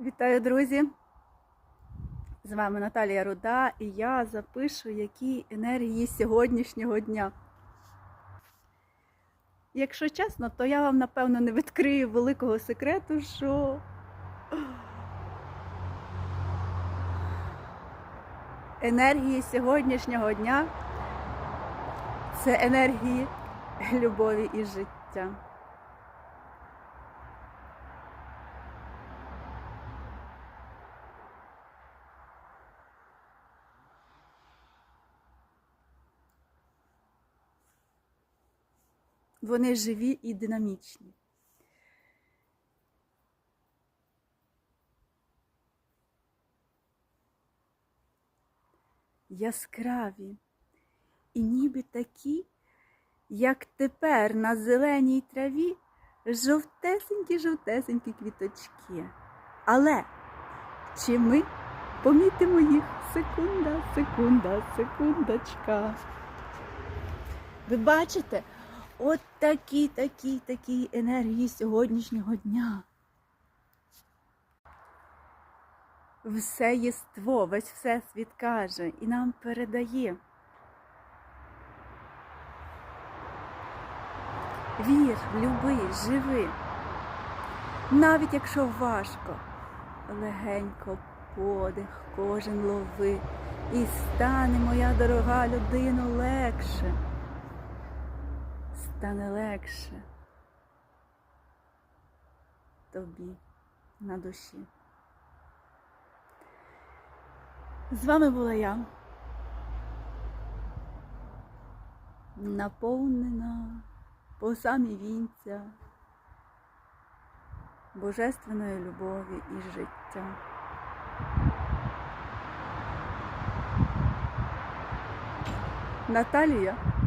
Вітаю, друзі! З вами Наталія Руда і я запишу, які енергії сьогоднішнього дня. Якщо чесно, то я вам напевно не відкрию великого секрету, що енергії сьогоднішнього дня це енергії любові і життя. Вони живі і динамічні. Яскраві і ніби такі, як тепер на зеленій траві жовтесенькі-жовтесенькі квіточки. Але чи ми помітимо їх секунда, секунда, секундочка? Ви бачите? От такі, такі, такі енергії сьогоднішнього дня. Все єство, весь всесвіт каже і нам передає. Вір, люби, живи. Навіть якщо важко, легенько подих кожен лови, і стане моя дорога людино легше стане легше тобі на душі. З вами була я, наповнена по самі вінця божественної любові і життя. Наталія